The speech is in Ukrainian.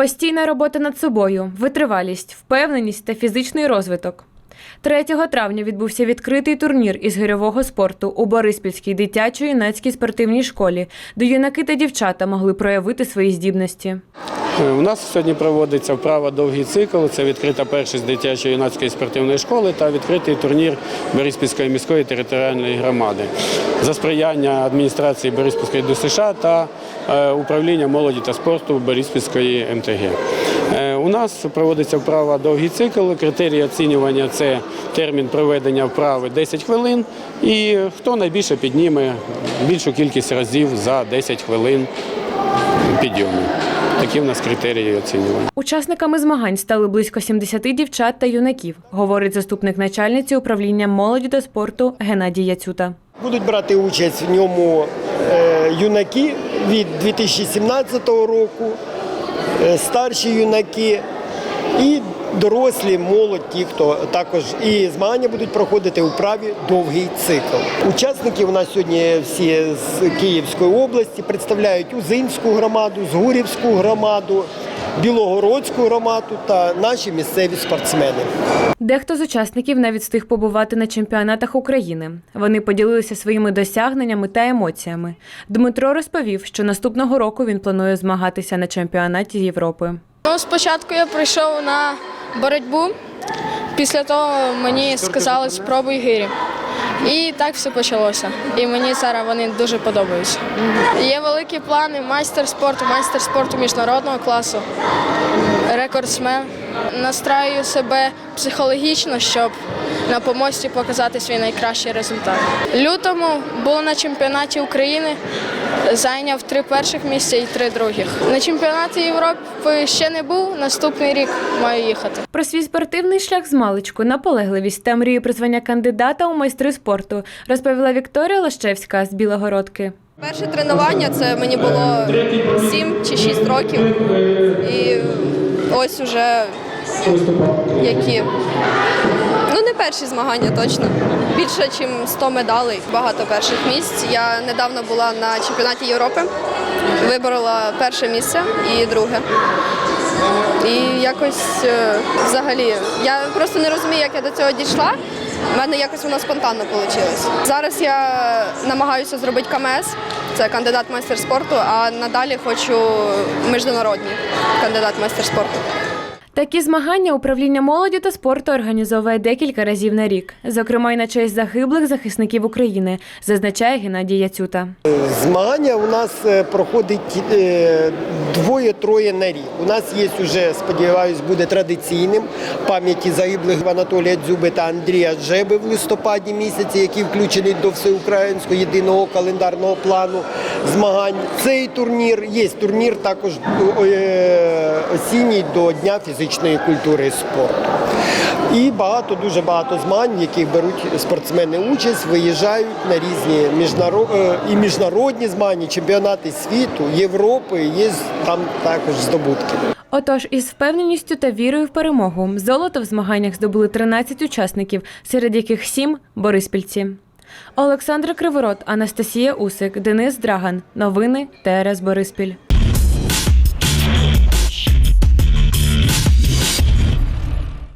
Постійна робота над собою, витривалість, впевненість та фізичний розвиток. 3 травня відбувся відкритий турнір із гирьового спорту у Бориспільській дитячо-юнацькій спортивній школі, де юнаки та дівчата могли проявити свої здібності. У нас сьогодні проводиться вправа довгий цикл. Це відкрита першість дитячої юнацької спортивної школи та відкритий турнір Бориспільської міської територіальної громади за сприяння адміністрації Бориспільської ДСШ та е, управління молоді та спорту Бориспільської МТГ. Е, У нас проводиться вправа довгий цикл. Критерії оцінювання це термін проведення вправи 10 хвилин. І хто найбільше підніме більшу кількість разів за 10 хвилин підйому. Такі в нас критерії оцінювання. Учасниками змагань стали близько 70 дівчат та юнаків, говорить заступник начальниці управління молоді та спорту Геннадій Яцюта. Будуть брати участь в ньому е, юнаки від 2017 року, е, старші юнаки і дорослі, молодь, ті, хто також і змагання будуть проходити у праві довгий цикл. Учасники у нас сьогодні всі з Київської області представляють Узинську громаду, Згурівську громаду, Білогородську громаду та наші місцеві спортсмени. Дехто з учасників навіть встиг побувати на чемпіонатах України. Вони поділилися своїми досягненнями та емоціями. Дмитро розповів, що наступного року він планує змагатися на чемпіонаті Європи. Ну, спочатку я прийшов на боротьбу, після того мені сказали спробуй гирі. І так все почалося. І мені зараз вони дуже подобаються. Є великі плани, майстер спорту, майстер спорту міжнародного класу, рекордсмен. Настраю себе психологічно, щоб на помості показати свій найкращий результат. Лютому було на чемпіонаті України, зайняв три перших місця і три других. На чемпіонаті Європи ще не був. Наступний рік маю їхати. Про свій спортивний шлях з маличку, наполегливість та мрію про звання кандидата у майстри спорту розповіла Вікторія Лащевська з Білогородки. Перше тренування це мені було 7 чи 6 років. І ось уже які. Ну, не перші змагання точно. Більше, ніж 100 медалей, багато перших місць. Я недавно була на чемпіонаті Європи, виборола перше місце і друге. І якось е, взагалі, я просто не розумію, як я до цього дійшла. У мене якось воно спонтанно вийшло. Зараз я намагаюся зробити КМС, це кандидат майстер спорту, а надалі хочу міжнародний кандидат майстер спорту. Такі змагання управління молоді та спорту організовує декілька разів на рік, зокрема й на честь загиблих захисників України, зазначає Геннадій Яцюта. Змагання у нас е, проходить е, двоє-троє на рік. У нас є вже, сподіваюсь, буде традиційним пам'яті загиблих Анатолія Дзюби та Андрія Джеби в листопаді місяці, які включені до всеукраїнського єдиного календарного плану змагань. Цей турнір є турнір також е, осінній до Дня фізичної культури і спорту. І багато, дуже багато змагань, в яких беруть спортсмени участь, виїжджають на різні міжнаро... е, і міжнародні змагання, чемпіонати світу, Європи. Є там також здобутки. Отож, із впевненістю та вірою в перемогу золото в змаганнях здобули 13 учасників, серед яких 7 – бориспільці. Олександра Криворот, Анастасія Усик, Денис Драган. Новини ТРС Бориспіль.